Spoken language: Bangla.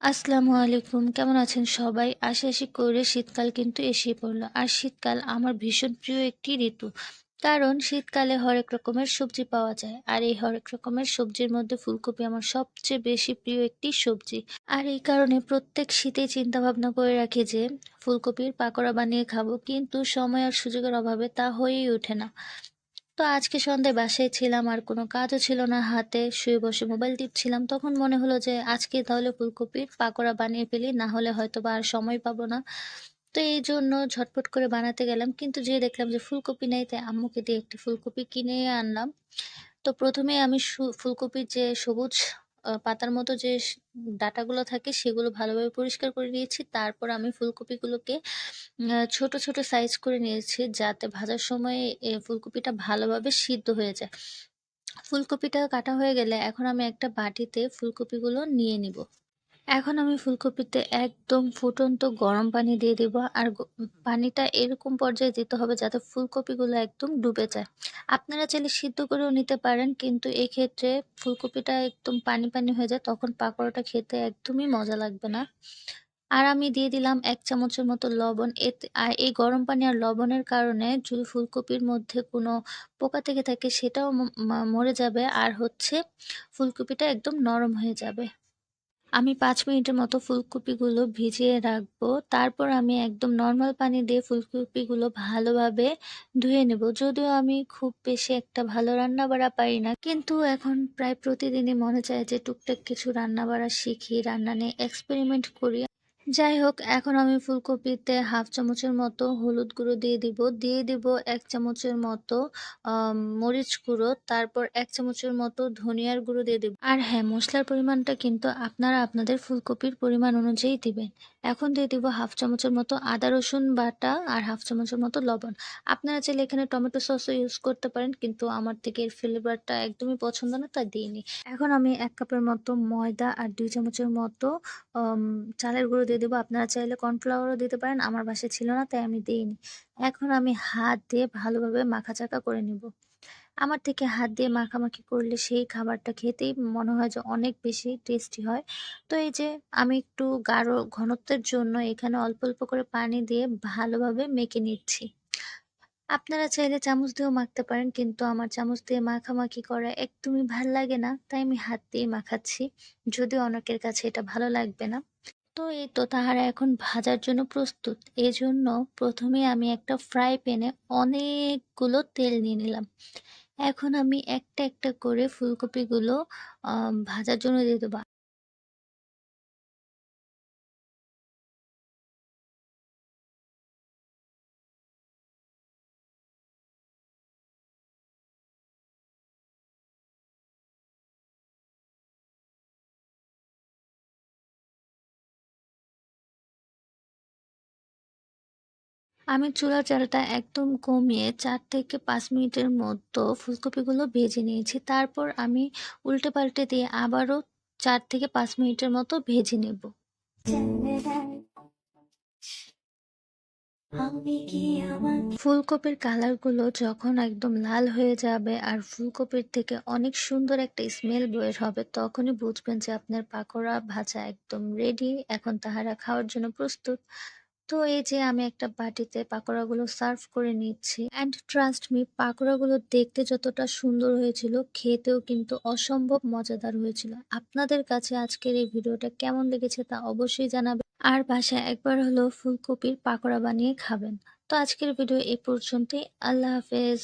আসসালামু আলাইকুম। কেমন আছেন সবাই? আশি করে শীতকাল কিন্তু এসে পড়ল। আর শীতকাল আমার ভীষণ প্রিয় একটি ঋতু। কারণ শীতকালে হরেক রকমের সবজি পাওয়া যায়। আর এই হরেক রকমের সবজির মধ্যে ফুলকপি আমার সবচেয়ে বেশি প্রিয় একটি সবজি। আর এই কারণে প্রত্যেক শীতে চিন্তা ভাবনা করে রাখি যে, ফুলকপির পাকোড়া বানিয়ে খাব, কিন্তু সময় আর সুযোগের অভাবে তা হয়েই ওঠে না। তো আজকে সন্ধ্যে বাসায় ছিলাম, আর কোনো কাজও ছিল না। হাতে শুয়ে বসে মোবাইল টিপছিলাম। তখন মনে হলো যে, আজকে তাহলে ফুলকপির পাকোড়া বানিয়ে ফেলি, না হলে হয়তো বা আর সময় পাবো না। তো এই জন্য ঝটপট করে বানাতে গেলাম। কিন্তু যে দেখলাম যে, ফুলকপি নেই, তাই আম্মুকে দিয়ে একটি ফুলকপি কিনে আনলাম। তো প্রথমে আমি ফুলকপির যে সবুজ পাতার মতো যে ডাটাগুলো থাকে সেগুলো ভালোভাবে পরিষ্কার করে নিয়েছি। তারপর আমি ফুলকপিগুলোকে ছোট ছোট সাইজ করে নিয়েছি যাতে ভাজার সময় ফুলকপিটা ভালোভাবে সিদ্ধ হয়ে যায়। ফুলকপিটা কাটা হয়ে গেলে এখন আমি একটা বাটিতে ফুলকপিগুলো নিয়ে নিব। এখন আমি ফুলকপিতে একদম ফুটন্ত গরম পানি দিয়ে দিব আর পানিটা এরকম পর্যায়ে দিতে হবে যাতে ফুলকপিগুলো একদম ডুবে যায়। আপনারা চাইলে সিদ্ধ করেও নিতে পারেন, কিন্তু এই ক্ষেত্রে ফুলকপিটা একদম পানি পানি হয়ে যায়, তখন পাকোড়াটা খেতে একদমই মজা লাগবে না। আর আমি দিয়ে দিলাম এক চামচের মতো লবণ। এতে আর এই গরম পানি আর লবণের কারণে যদি ফুলকপির মধ্যে কোনো পোকা থেকে থাকে, সেটাও মরে যাবে আর হচ্ছে ফুলকপিটা একদম নরম হয়ে যাবে। আমি পাঁচ মিনিটের মতো ফুলকপিগুলো ভিজিয়ে রাখব। তারপর আমি একদম নর্মাল পানি দিয়ে ফুলকপিগুলো ভালোভাবে ধুয়ে নেব। যদিও আমি খুব বেশি একটা ভালো রান্না বাড়া পারি না, কিন্তু এখন প্রায় প্রতিদিনই মনে চায় যে টুকটাক কিছু রান্না বাড়া শিখি, রান্না নিয়ে এক্সপেরিমেন্ট করি। যাই হোক এখন আমি ফুলকপিতে হাফ চামচের মতো হলুদ গুঁড়ো দিয়ে দিব। দিয়ে দিব এক চামচের মতো মরিচ গুঁড়ো, তারপর এক চামচের মতো ধনিয়ার গুঁড়ো দিয়ে দিব। আর হ্যাঁ মশলার পরিমাণটা কিন্তু আপনারা আপনাদের ফুলকপির পরিমাণ অনুযায়ী দিবেন। এখন দিয়ে দিব হাফ চামচের মতো আদা, রসুন বাটা আর হাফ চামচের মতো লবণ। আপনারা চাইলে এখানে টমেটো সসও ইউজ করতে পারেন, কিন্তু আমার থেকে এর ফ্লেভারটা একদমই পছন্দ না, তাই দিইনি। এখন আমি এক কাপের মতো ময়দা আর দুই চামচের মতো চালের গুঁড়ো দিয়ে দেবো। আপনারা চাইলে কর্নফ্লাওয়ারও দিতে পারেন, আমার বাসায় ছিল না, তাই আমি দিইনি। এখন আমি হাত দিয়ে ভালোভাবে মাখাচাকা করে নিব। আমার থেকে হাত দিয়ে মাখামাখি করলে সেই খাবারটা খেতেই মনে হয় যে অনেক বেশি টেস্টি হয়। তো এই যে আমি একটু গাঢ় ঘনত্বের জন্য এখানে অল্প অল্প করে পানি দিয়ে ভালোভাবে মেখে নিচ্ছি। আপনারা চাইলে চামচ দিয়েও মাখতে পারেন, কিন্তু আমার চামচ দিয়ে মাখামাখি করা একদমই ভালো লাগে না, তাই আমি হাত দিয়ে মাখাচ্ছি। যদিও অনেকের কাছে এটা ভালো লাগবে না। তো এই তো তাহারা এখন ভাজার জন্য প্রস্তুত। এজন্য প্রথমে আমি একটা ফ্রাই প্যানে অনেকগুলো তেল নিয়ে নিলাম। এখন আমি একটা একটা করে ফুলকপিগুলো ভাজার জন্য দিয়ে দেবো। আমি চুলার চালটা একদম কমিয়ে চার থেকে পাঁচ মিনিটের মতো ফুলকপিগুলো ভেজে নিয়েছি। তারপর আমি উল্টে পাল্টে দিয়ে আবারও চার থেকে পাঁচ মিনিটের মতো ভেজে নেব। ফুলকপির কালারগুলো যখন একদম লাল হয়ে যাবে আর ফুলকপির থেকে অনেক সুন্দর একটা স্মেল বের হবে, তখনই বুঝবেন যে আপনার পাকোড়া ভাজা একদম রেডি এখন তাহারা খাওয়ার জন্য প্রস্তুত। তো এই যে আমি একটা বাটিতে পাকোড়াগুলো সার্ভ করে নিচ্ছি। অ্যান্ড ট্রাস্ট মি পাকোড়াগুলো দেখতে যতটা সুন্দর হয়েছিল, খেতেও কিন্তু অসম্ভব মজাদার হয়েছিল। আপনাদের কাছে আজকের এই ভিডিওটা কেমন লেগেছে তা অবশ্যই জানাবেন। আর বাসায় একবার হলো ফুলকপির পাকোড়া বানিয়ে খাবেন। তো আজকের ভিডিও এ পর্যন্তই। আল্লাহ হাফেজ।